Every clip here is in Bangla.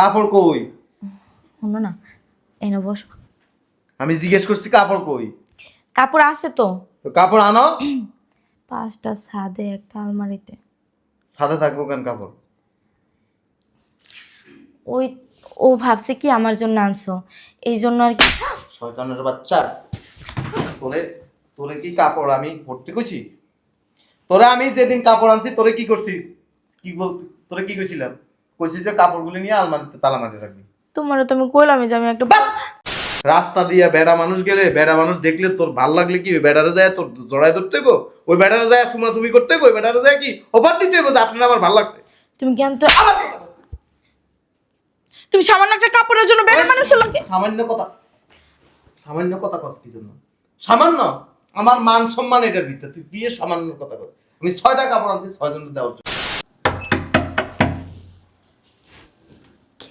কাপড় কই? শোনো না এনে বস। আমি জিজ্ঞেস করছি কাপড় কই? কাপড় আছে তো। তো কাপড় আনো। পাঁচটা ছাদে একটা আলমারিতে। সাথে থাকব কেন কাপড়? ওই ও ভাবছে কি আমার জন্য আনছো। এই জন্য আর কি শয়তানের বাচ্চা। তোরে তোরে কি কাপড় আমি পড়তে কইছি তোরে আমি যেদিন কাপড় আনছি তোরে কি করছি? কি বল তোরে কি কইছিলাম? কইছি যে কাপড়গুলি নিয়ে আলমারিতে তালা মারি রাখবি। তোমারও তুমি কইলাম যে আমি একটা রাস্তা দিয়ে বেড়া মানুষ গেলে বেড়া মানুষ দেখলে তোর ভালো লাগলে কি? ওই বেড়ারে যায় তোর জড়ায় ধরতে হইব? ওই বেড়ারে যায় সুমাসুমি করতে হইব? ওই বেড়ারে যায় কি? অফার দিতে হইব যে আপনার আমার ভালো লাগছে? তুমি জ্ঞান তো তুমি সামান্য একটা কাপড়ের জন্য বেড়া মানুষ লাগে সামান্য কথা। সামান্য কথা কস কি জন্য? সামান্য? আমার মান সম্মান এটার ভিতরে। তুই দিয়ে সামান্য কথা কর আমি ছয়টা কাপড় আনছি ছয় জনের দেওয়ার জন্য।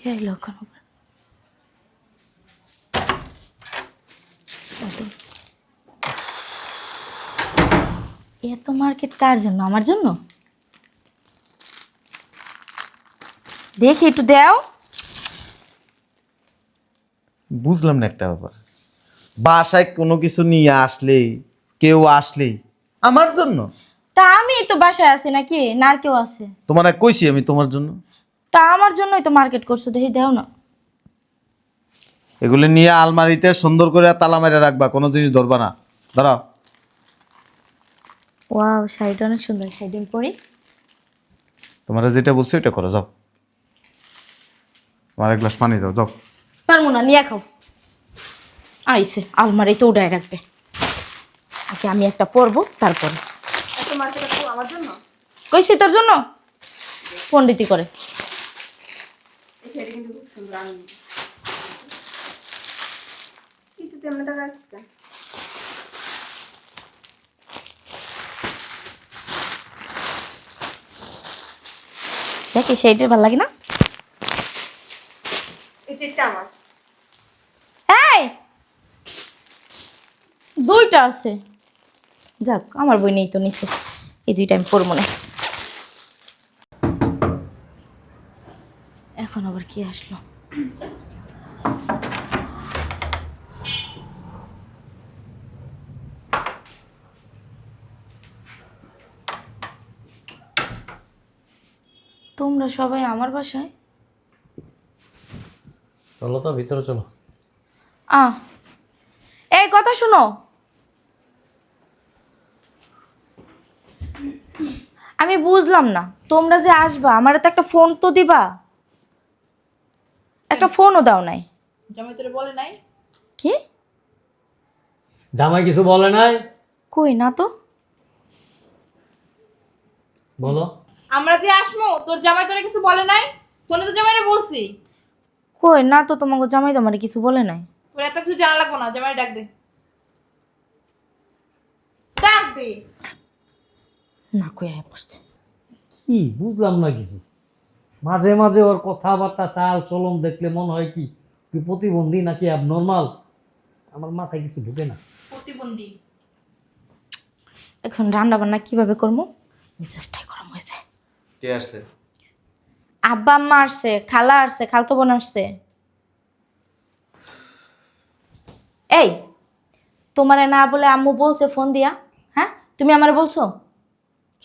এলো ওখানে এত মার্কেট কার জন্য আমার জন্য দেখি একটু দাও বুঝলাম না একটা ব্যাপার। বাসায় কোনো কিছু নিয়ে আসলেই কেউ আসলেই আমার জন্য? তা আমি তো বাসায় আছি নাকি? না আর কেউ আছে। তোমার কইছি আমি তোমার জন্য? তা আমার জন্যই তো মার্কেট করছ দেখি দাও না। এগুলো নিয়ে আলমারিতে সুন্দর করে তালা মেরে রাখবা কোনো জিনিস ধরবা না। ধরো ওয়াও শাড়িটা অনেক সুন্দর শাড়ি আমি পরি। তোমরা যেটা বলছো এটা করো যাও। আমার এক গ্লাস পানি দাও যাও। পারব না নিয়ে খাও। আইসে আলমারি তো উড়ায় রাখবে। আগে আমি একটা পরবো তারপরে। এত মার্কেটে তো আমার জন্য? কইছি তোর জন্য? পণ্ডিতি করে। শাড়ি কিন্তু খুব সুন্দর আমি কিছু তেমন টাকা আসছে দেখি সেইটার ভালো লাগে না? আমার। এই! দুইটা আছে। যাক আমার বই নেই তো নিচে। এই দুইটা আমি পরবো না। এখন আবার কি আসলো? তোমরা সবাই আমার বাসায়? চলো তো ভিতরে চলো। আ এই কথা শোনো। আমি বুঝলাম না তোমরা যে আসবা আমার তো একটা ফোন তো দিবা। একটা ফোনও দাও নাই। জামাই তোরে বলে নাই? কি? জামাই কিছু বলে নাই? কই না তো। বলো। আমরা যে আসব তোর জামাই তোরে কিছু বলে নাই? ফোনে তো জামাইরে বলছি। কই না তো তোমাকে জামাই তোমার কিছু বলে নাই। তোর এত কিছু জানা লাগবো না জামাই ডাক দে। ডাক দে। না কই আয় বসছে কি? বুঝলাম না কিছু। মাঝে মাঝে ওর কথাবার্তা চাল চলন দেখলে মনে হয় কি কি প্রতিবন্ধী নাকি অ্যাবনর্মাল আমার মাথায় কিছু ঢুকে না। প্রতিবন্ধী। এখন রান্না বান্না কীভাবে করব? চেষ্টাই করা হয়েছে। কে আসছে? আব্বা আম্মা আসছে খালা আসছে খালতো বোন আসছে। এই তোমারে না বলে আম্মু বলছে ফোন দিয়া হ্যাঁ? তুমি আমারে বলছো?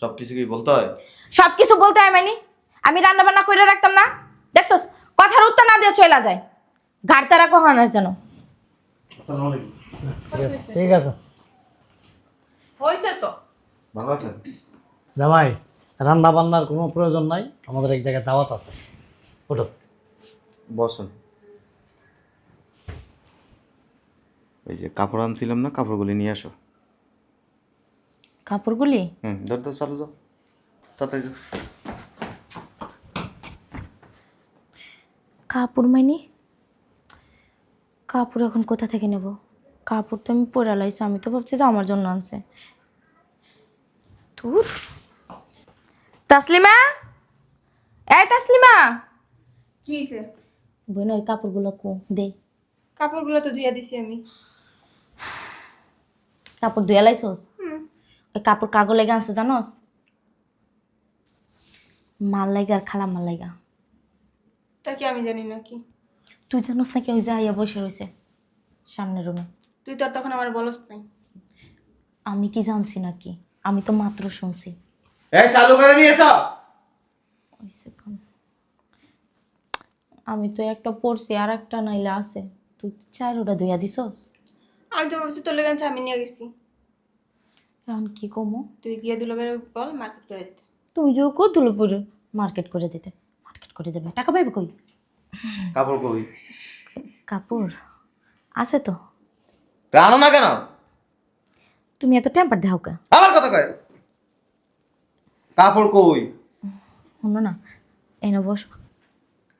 সব কিছু কি বলতে হয়? সব কিছু বলতে হয় মাইনি আমি রান্না বান্না করে রাখতাম না। দেখছস? কথার উত্তর না দিয়ে চলে যায়। গাড়তারা কখন আর যেন? ঠিক আছে ঠিক আছে। হয়েছে তো। ভালো আছেন? জামাই রান্না বান্নার কোনো প্রয়োজন নাই আমাদের এক জায়গায় দাওয়াত আছে। ওঠো। বসুন। এই যে কাপড় আনছিলাম না কাপড়গুলি নিয়ে আসো। কাপড়গুলি? হুম ধর ধর চালু যাও তাড়াতাড়ি কাপড় মাইনি? কাপড় এখন কোথা থেকে নেব? কাপড় তো আমি পরে লাইছি আমি তো ভাবছি যে আমার জন্য আনছে। তোর তাসলিমা? এই তাসলিমা! কি হয়েছে বোন ওই কাপড়গুলো কো দে। কাপড়গুলো তো ধুইয়া দিছি আমি। কাপড় ধুয়ে লাইছস? ওই কাপড় কাগজ লেগে আনছো জানোস? মাল লাইগা আর খালা মাল লাইগা তা কি আমি জানি না কি তুই জানোস নাকি ওই যাইয়া বসে রয়েছে সামনের রুমে তুই তো আর তখন আমার বলস নাই। আমি কি জানছি নাকি? আমি তো মাত্র শুনছি। এই চালু করে নিয়ে এসো। ওই second। আমি তো একটা পড়ছি আর একটা নাইলে আছে। তুই চার ওটা ধুইয়া দিছস? আমি তো ভাবছি তোর লেগে আনছে, আমি নিয়ে গেছি। এখন কি কমো? তুই গিয়ে দিল বল মার্কেট করে দিতে। তুমি যে কতুলো পরে মার্কেট করে দিতে? করে দেবে। টাকা পাইবে কই? কাপড় কই? কাপড়? আছে তো। আনো না কেন? তুমি এত টেম্পার দেখাও কে? আমার কথা কয়। কাপড় কই? শোনো না এনে বস।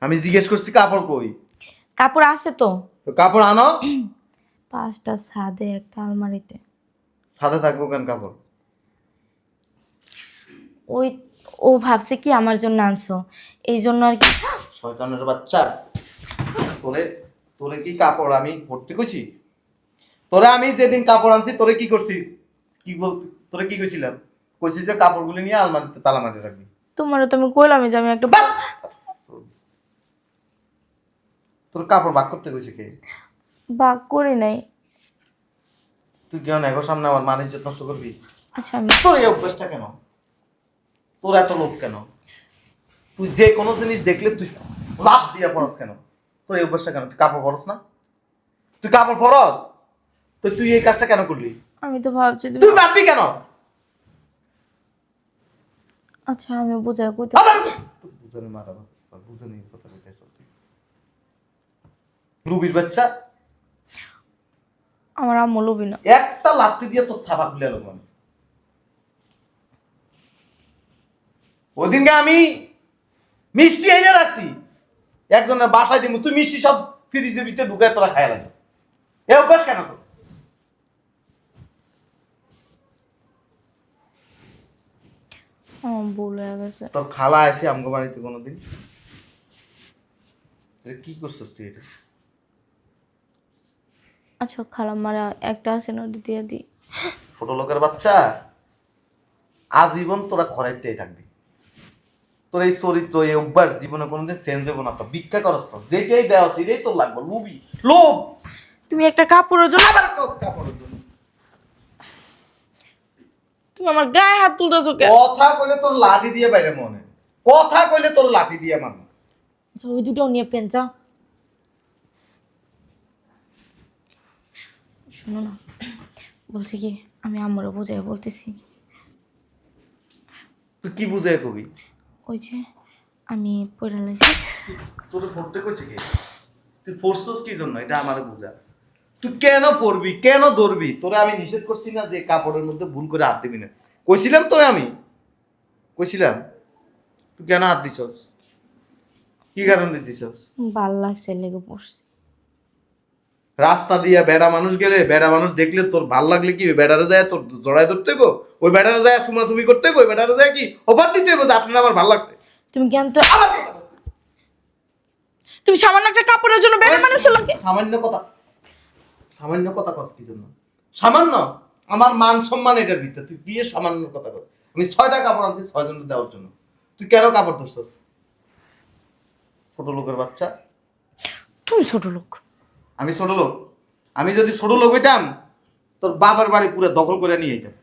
আমি জিজ্ঞেস করছি কাপড় কই? কাপড় আছে তো। তো কাপড় আনো। পাঁচটা ছাদে একটা আলমারিতে। সাথে থাকব কেন কাপড়? ওই ও ভাবছে কি আমার জন্য আনছো। এই জন্য আর কি শয়তানের বাচ্চা। তোরে তোরে কি কাপড় আমি ভর্তি করছি? তোরে আমি যেদিন কাপড় আনছি তোরে কি করছি? কি বল তোরে কি কইছিলাম? কইছি যে কাপড়গুলি নিয়ে আলমারিতে তালা মারি রাখবি। তোমারও তো আমি কইলাম যে আমি একটা! তোর কাপড় বাক করতে কইছি কে? বাগ করি নাই। তুই কেন এখন সামনে আমার মান ইজ্জত নষ্ট করবি। আচ্ছা আমি তোর এই অভ্যাসটা কেন? তোর এত লোভ কেন? তুই যে কোনো জিনিস দেখলে তুই লাভ দিয়ে পড়স কেন? তোর এই অভ্যাসটা কেন? তুই কাপড় পরস না? তুই কাপড় পরস? তো তুই এই কাজটা কেন করলি? আমি তো ভাবছি তুই ভাববি কেন? আচ্ছা আমি বোঝাই কইতে বুঝানি বুঝানি কথা কইতেছ রুবির বাচ্চা? আমার আম্মু না। একটা লাত্তি দিয়ে তোর সাবা খুলে এলো আমি ওদিনকে আমি মিষ্টি এনে রাখছি। একজনের বাসায় দিব তুই মিষ্টি সব ফ্রিজের ভিতরে ঢুকায় তোরা খায় লাগে এ অভ্যাস কেন গেছে। তোর খালা আছে আমগো বাড়িতে কোনোদিন। কি করছিস তুই এটা? আচ্ছা খালাম মারা একটা আছে নদী দিয়ে দিই। ছোট লোকের বাচ্চা? আজীবন তোরা খরাইতেই থাকবি। তোর এই চরিত্র এই অভ্যাস জীবনে কোনোদিন চেঞ্জ হব না তো। ভিক্ষা করস তো। যেটাই দেওয়া সেটাই তোর লাগবে। লুবি লোভ! তুমি একটা কাপড়ের জন্য আবার কস কাপড়ের জন্য। তুমি আমার গায়ে হাত তুলতেছো কে কথা কইলে তোর লাঠি দিয়ে বাইরে মনে। কথা কইলে তোর লাঠি দিয়ে মানে আচ্ছা ওই দুটো নিয়ে পেন যা শোনো না বলছি কি আমি আমারও বোঝাই বলতেছি। তুই কি বুঝে কবি? ওই যে আমি পড়ে লাইছি। তোর পড়তে কইছে কি? তুই পড়ছস কি জন্য? এটা আমার বুঝা। তুই কেন পড়বি? কেন ধরবি? তোরে আমি নিষেধ করছি না যে কাপড়ের মধ্যে ভুল করে হাত দিবি না। কইছিলাম তোরে আমি? কইছিলাম? তুই কেন হাত দিছস? কি কারণে দিছস? ভালো লাগছে লেগে পড়ছি। রাস্তা দিয়ে বেড়া মানুষ গেলে বেড়া মানুষ দেখলে তোর ভালো লাগলে কি ওই বেড়ারে যায় তোর জড়ায় ধরতে হইব? ওই বেড়ারে যায় সুমাসুমি করতে হইব? ওই বেড়ারে যায় কি অফার দিতে হইব যে আপনার আমার ভালো লাগছে? তুমি জ্ঞান তো। তুমি সামান্য একটা কাপড়ের জন্য বেড়ে মানুষের লোকে সামান্য কথা। সামান্য কথা কস কি জন্য? সামান্য? আমার মান সম্মান এটার ভিতরে। তুই দিয়ে সামান্য কথা কর আমি ছয়টা কাপড় আনছি ছয় জনের দেওয়ার জন্য। তুই কেন কাপড় ধরছস? ছোট লোকের বাচ্চা। তুমি ছোট লোক। আমি ছোট লোক। আমি যদি ছোট লোক হইতাম তোর বাবার বাড়ি পুরো দখল করে নিয়ে যেতাম।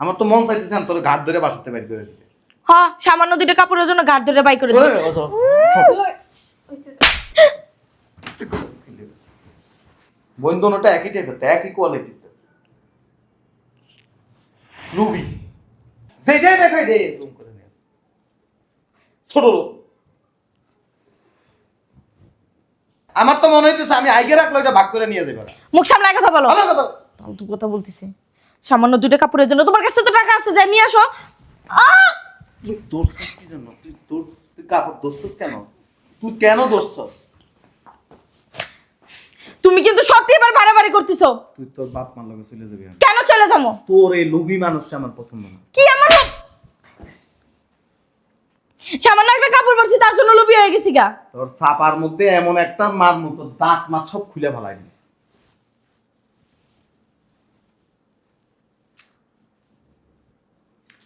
আমার তো মন চাইতেছে না তোর ঘাট ধরে বাসাতে বাইর করে দিতে। হ্যাঁ সামান্য দুটো কাপড়ের জন্য ঘাট ধরে বাই করে দিবে। বন্ধনটা একই টাইপের তো একই কোয়ালিটির তো। রুবি। যেটাই দেখাই দে ছোট লোক। আমার তো মনে হইতেছে আমি আগে রাখলে ওইটা ভাগ করে নিয়ে যাবে মুখ সামলায় কথা বলো। আমার কথা ফালতু কথা বলতেছি। সামান্য দুটো কাপড়ের জন্য তোমার কাছে তো টাকা আছে যাই নিয়ে আসো। আহ! তুই দোষছিস কি জন্য? তুই তোর কাপড় দোষছিস কেন? তুই কেন দোষছস তুমি কিন্তু সত্যি এবার বাড়াবাড়ি করতেছো। তুই তোর বাপ মার লগে চলে যাবি কেন চলে যাব? তোর এই লোভী মানুষটা আমার পছন্দ না। কি আমার সামান্য একটা কাপড় পরছি তার জন্য লোভী হয়ে গেছি গা। তোর ছাপার মধ্যে এমন একটা মার মতো দাঁত মাছ সব খুলে ফেলাই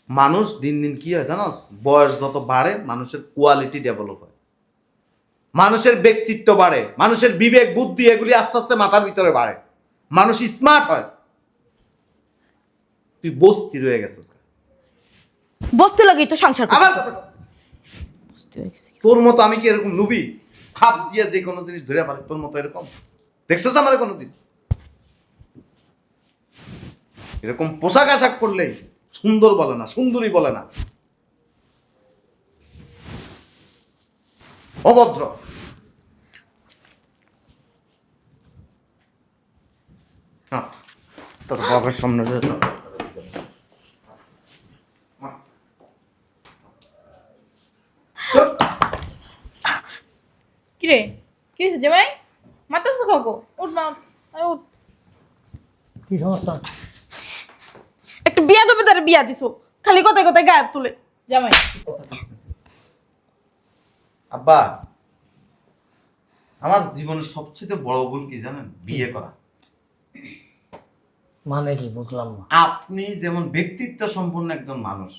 মানুষ দিন দিন কি হয় জানোস? বয়স যত বাড়ে মানুষের কোয়ালিটি ডেভেলপ হয়। মানুষের ব্যক্তিত্ব বাড়ে মানুষের বিবেক বুদ্ধি এগুলি আস্তে আস্তে মাথার ভিতরে বাড়ে। মানুষ স্মার্ট হয়। তুই বস্তি রয়ে গেছিস বসতে লাগেই তো সংসার করতে। তোর মতো আমি কি এরকম লুবি খাপ দিয়ে যে কোনো জিনিস ধরে পারে তোর মতো এরকম? দেখছিস আমার কোনোদিন? এরকম পোশাক আশাক করলে সুন্দর বলে না, সুন্দরী বলে না। অভদ্র। তোর বাবার সামনে দিয়ে যা। কি রে কি হয়েছে জামাই মারতেছো কাকু উঠ মা উঠ। আরে উঠ কি সমস্যা? একটা বিয়া দেবে তার বিয়া দিছো। খালি কথায় কথায় তুলে। জামাই। আব্বা আমার জীবনের সবচেয়ে বড় ভুল কি জানেন? বিয়ে করা। মানে কি? বুঝলাম না। আপনি যেমন ব্যক্তিত্ব সম্পন্ন একজন মানুষ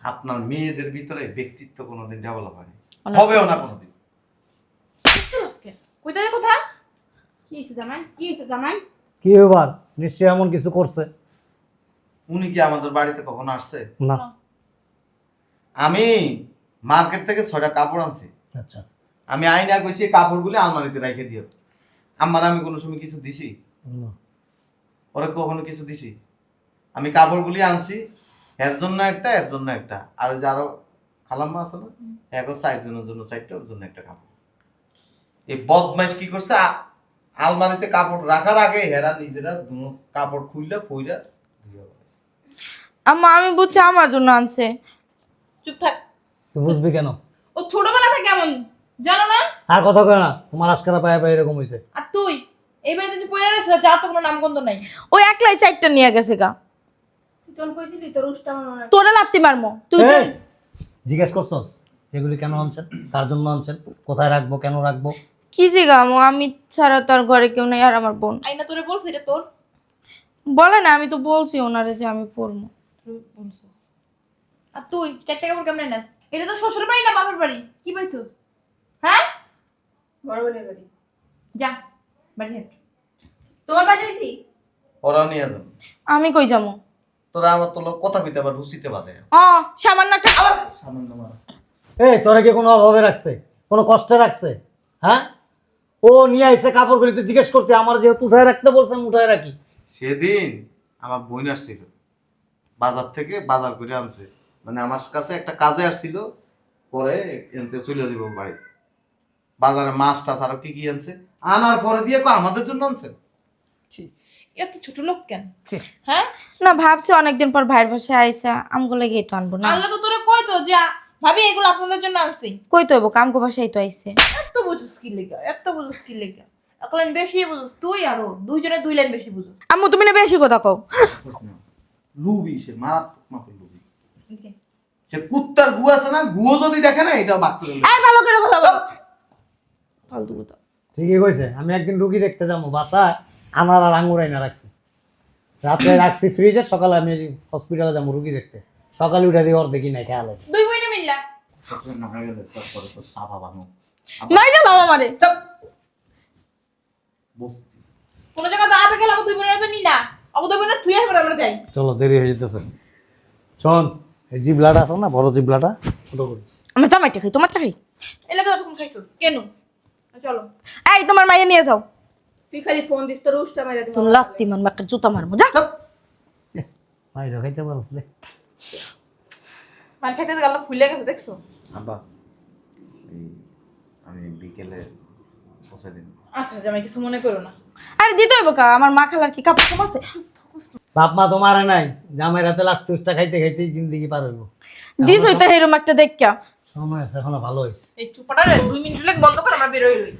আপনার মেয়েদের ভিতরে ব্যক্তিত্ব কোনোদিন ডেভেলপ হয়নি। হবেও না কোনোদিন। চল আজকে। কই থেকে কথা? কি হয়েছে জামাই? কি হয়েছে জামাই? কি এবার নিশ্চয়ই এমন কিছু করছে। উনি কি আমাদের বাড়িতে কখনো আসছে? না। আমি মার্কেট থেকে ছয়টা কাপড় আনছি। আচ্ছা। আমি আইনা কইছি এই কাপড়গুলি আলমারিতে রেখে দিও। আমার আমি কোনো সময় কিছু দিছি? না। ওরা কখনো কিছু দিছি? আমি কাপড়গুলি আনছি এর জন্য একটা এর জন্য একটা। আর যারও খালাম্মা আছে না? একও চারজনের জন্য চারটা ওর জন্য একটা কাপড়। এই বদমাইশ কি করছে? আলমারিতে কাপড় রাখার আগে হেরা নিজেরা দুনো কাপড় খুললে বেড়াইছে। আম্মা আমি বুঝছি আমার জন্য আনছে। চুপ থাক। তুই বুঝবি কেন? ও ছোটবেলা থেকে কেমন জানো না? আর কথা কয় না তোমার আজকারা পায়ে পায়ে এরকম হইছে। আর তুই এই বাড়িতে যে পয়রা রয়েছিল যা তো কোনো নামগন্ধ নাই। ওই একলাই চারটা নিয়ে গেছে গা। তুই তখন কইছিলি তোর উষ্টা মনে তোরা লাত্তি মারমো। তুই যা- জিজ্ঞেস করছস যেগুলি কেন আনছেন কার জন্য আনছেন কোথায় রাখব কেন রাখব? কি যে গামো আমি ছাড়া তো আর ঘরে কেউ নেই আর আমার বোন। আইনা তোরে বলছি এটা তোর? বলে না আমি তো বলছি ওনারে যে আমি পড়ব তুই বলছিস। আর তুই চারটে কাপড় কেমনে নাস? এটা তো শ্বশুর বাড়ি না বাপের বাড়ি? কি পাইছিস হ্যাঁ? বড় বোনের বাড়ি। যা বাড়ি হেঁট। তোমার বাসায় আইছি ওরাও নিয়ে যাবে। আমি কই যাব? তোরা আমার তো লোক কথা কইতে আবার রুচিতে বাদে ও সামান্য একটা সামান্য মারা এই তোরা কি কোনো অভাবে রাখছে? কোনো কষ্টে রাখছে? হ্যাঁ? ও নিয়ে আইসে কাপড়গুলি তুই জিজ্ঞেস করতে আমার যেহেতু উঠায় রাখতে বলছেন উঠায় রাখি। সেদিন আমার বোন আসছিল বাজার থেকে বাজার করে আনছে। মানে আমার কাছে একটা কাজে আসছিল পরে এনতে চলে দিব বাড়ি। বাজারে মাছ টাছ আরও কি কি আনছে আনার পরে দিয়ে আমাদের জন্য আনছেন এত ছোট লোক কেন? ছি। হ্যাঁ? না ভাবছি অনেকদিন পর ভাইয়ের বাসায় আইসা আমগো লেগেই তো আনব না। আল্লাহ তো তোরে কই তো যে ভাবি এগুলো আপনাদের জন্য আনছি। কই তো কাম কামকো বাসায় তো আইসে এত বুঝুস কি লেগা? এত বুঝুস কি লেগা? এক লাইন বেশি বুঝুস তুই আরও দুইজনে দুই লাইন বেশি বুঝুস। আম্মু তুমি না বেশি কথা কও। লুবি সে মারাত্মক মাপের লুবি। সে কুত্তার গু আছে না গুও যদি দেখে না এটা বাদ করে এই ভালো করে কথা বলো। ফালতু কথা। ঠিকই কইছে আমি একদিন রুগী দেখতে যাব বাসা আনার আর আঙুর না রাখছি। রাতে রাখছি ফ্রিজে সকালে আমি হসপিটালে যাব রুগী দেখতে। সকালে উঠে দিয়ে ওর দেখি নাই খেয়াল আছে। দুই বইনে মিললা না হয়ে গেলে তারপরে তো সাফা বানো মাইরা দাও আমারে বস্তি। কোন জায়গা দাঁড়াতে গেলে দুই বোনের নি না। অগ দুই বোনের তুই আসবে আমরা যাই। চলো দেরি হয়ে যেতেছে। শোন এই জিবলাটা আছে না বড় জিবলাটা ছোট করিস আমার জামাইটা খাই তোমার চাই এলাকা তখন খাইছিস কেন? চলো। এই তোমার মাইয়া নিয়ে যাও। তুই খালি ফোন দিস তোর উষ্টা মাইরা লাত্তি মারবো একটা জুতা মারবো যা। ভাই খাইতে পারছিলে মানে খাইতে গেল ফুলে গেছে দেখছ? আব্বা। এই আমি বিকেলে পৌঁছে দিন। আচ্ছা জামাই কিছু মনে করো না। আরে দিতে হইব কা? আমার মা খালার কি কাপড় কম আছে? বাপ মা তোমার নাই। জামাই রাতে খাইতে খাইতেই জিন্দগি পার হইব। দিস হইতো হেরম একটা দেখা সময় আছে এখনও ভালো হয়েছে এই চুপাটারে দুই মিনিট লেগে বন্ধ করে আমরা বেরোই লই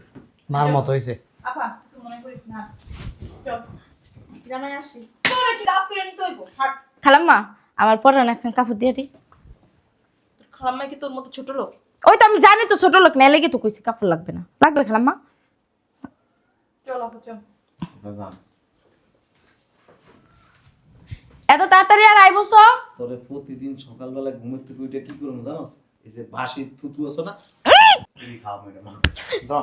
মার মত হয়েছে আপা কিছু মনে করিস না। চল। জামাই আসি। তোরা কি রাত করে নিতে হইব। খালাম্মা আমার পরান এখন কাপড় দিয়ে দি। খালাম্মা কি তোর মতো ছোট লোক? ওই তো আমি জানি তো ছোট লোক না লেগে তো কইছি কাপড় লাগবে না। লাগবে খালাম্মা? চল আপা চল। এত তাড়াতাড়ি আর আইবস তোরে প্রতিদিন সকালবেলা ঘুমের থেকে উঠে কি করব জানোস? এই যে বাসি থুতু আছে না? তুমি খাও ম্যাডাম। দাও।